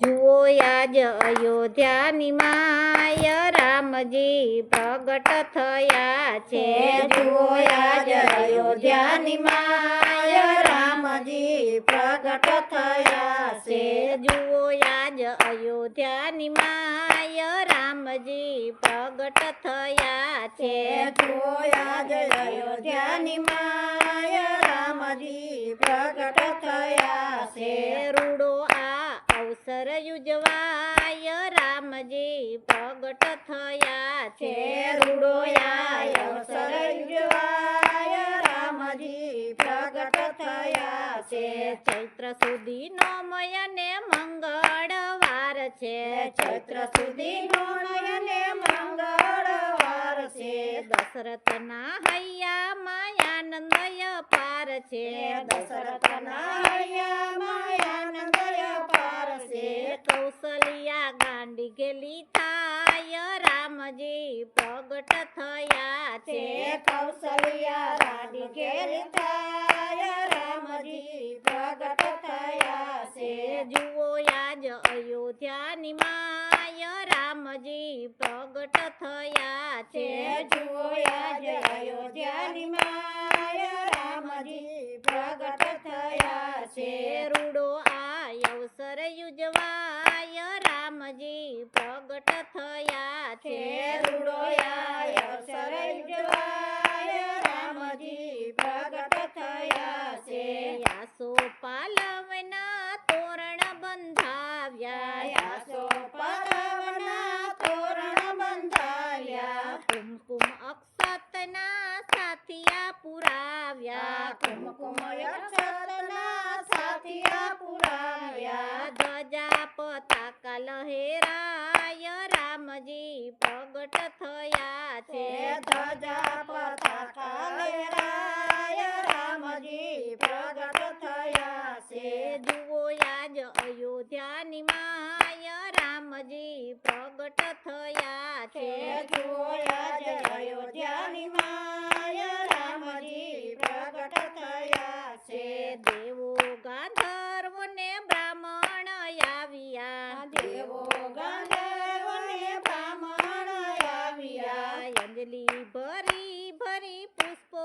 જુઓ આજ અયોધ્યાની માય રામજી પ્રગટ થયા છે. જુઓ આજ અયોધ્યાની માય રામજી પ્રગટ થયા છે. જુઓ આજ અયોધ્યાની માય રામજી પ્રગટ થયા છે. જુઓ આજ અયોધ્યાની માય રામજી પ્રગટ થયા છે. રૂડો આ અવસર યુજવાય રામજી પ્રગટ થયા છે. રૂડો આય અવસર યુજવાય રામજી પ્રગટ થયા છે. ચૈત્ર સુધીનો મયને મંગળવાર છે. ચૈત્ર સુધીનો મયને મંગળવાર દશરથના હૈયામાં આનંદય પાર છે. દશરથના હૈયામાં આનંદય પાર છે. કૌશલ્યા ગાંડી ગેલી થાય રામજી પ્રગટ થયા છે. કૌશલ્યા ગાંડી ગેલી થાય રામજી પ્રગટ થયા છે. જુઓ આજ અયોધ્યાની માય રામજી પ્રગટ થયા છે. જુઓ અયોધ્યાની માય રામજી પ્રગટ થયા છે. રૂડો આ અવસર યુજવાય રામજી પ્રગટ થયા છે. રૂડો આ અવસર યુજવાય રામજી પ્રગટ થયા છે. યાસો પાલવના તોરણ બંધાવ્યા યાસો પરવના તોરણ બંધાવ્યા કુમકુમ અક્ષતના સાથિયા પુરાવ્યા કુમકુમ સાથિયા પુરાવ્યા ધજા પતાકા લહેરાય રામજી પ્રગટ થયા છે. ધજા પતાકા લહેરાય રામજી પ્રગટ થયા છે. જુઓ આજ અયોધ્યાની માય રામજી પ્રગટ થયા છે. જુઓ આજ અયોધ્યાની માય રામજી પ્રગટ થયા છે દેવો ગાંધર્વને બ્રાહ્મણ આવ્યા દેવો ગંધર્વને બ્રાહ્મણ આવ્યા અંજલિ ભરી ભરી પુષ્પો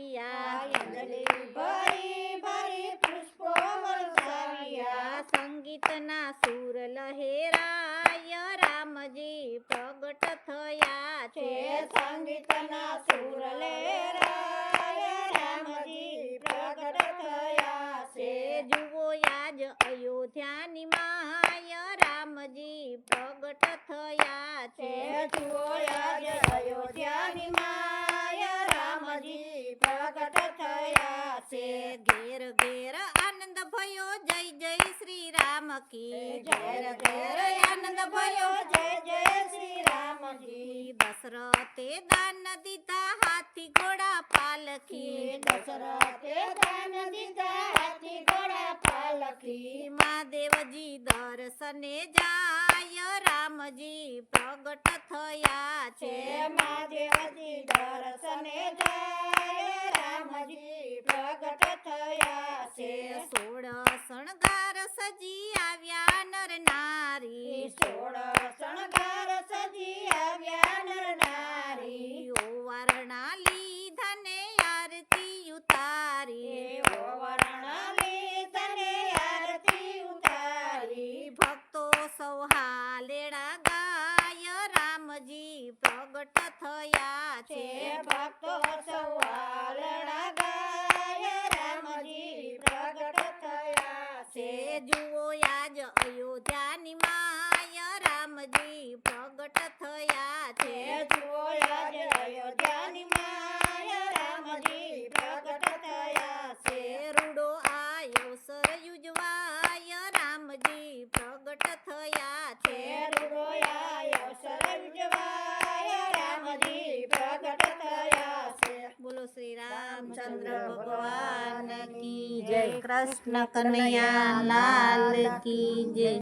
વરસાવ્યા અંજલિ ભરી ભરી પુષ્પો વરસાવ્યા સંગીતના સુર લહેરાય રામજી પ્રગટ થયા છે. સંગીતના સુર લહેરાય રામજી પ્રગટ થયા છે. જુઓ આજ અયોધ્યાની માય રામજી પ્રગટ થયા છે. જુઓ આજ અયોધ્યાની માય રામજી પ્રગટ થયા છે ઘેર ઘેર આનંદ ભયો જય જય શ્રી રામ કી ઘેર ઘેર આનંદ ભયો જય જય શ્રી રામજી દશરથે દાન દીધા હાથી ઘોડા પાલખી. દશરથે દાન દીધા હાથી ઘોડા પાલખી. મહાદેવજી દર્શને જાય રામજી પ્રગટ થયા છે. છે મહાદેવજી દર્શને જાય રામજી પ્રગટ થયા છે. સોળ શણગાર સજી આવ્યા નર નારી. સોળ શણગાર સજી આવ્યા નર નારી. ઓવારણા લીધા ને આરતી ઉતારી. એવો વર્ણલી તને આરતી ઉતારી. ભક્તો સૌહા હાલેડા ગાય રામજી પ્રગટ થયા છે. ભક્તો સૌ પ્રગટ થયા છે. જુઓ આજ અયોધ્યાની માય રામજી પ્રગટ થયા છે. રૂડો આયો યુજવાય રામજી પ્રગટ થયા તે છે રૂડોયા અવસર ઉજવાય રામજી પ્રગટ થયા છે. બોલો શ્રી રામચંદ્ર ભગવાન કી જય. કૃષ્ણ કનૈયા લાલ કી જય.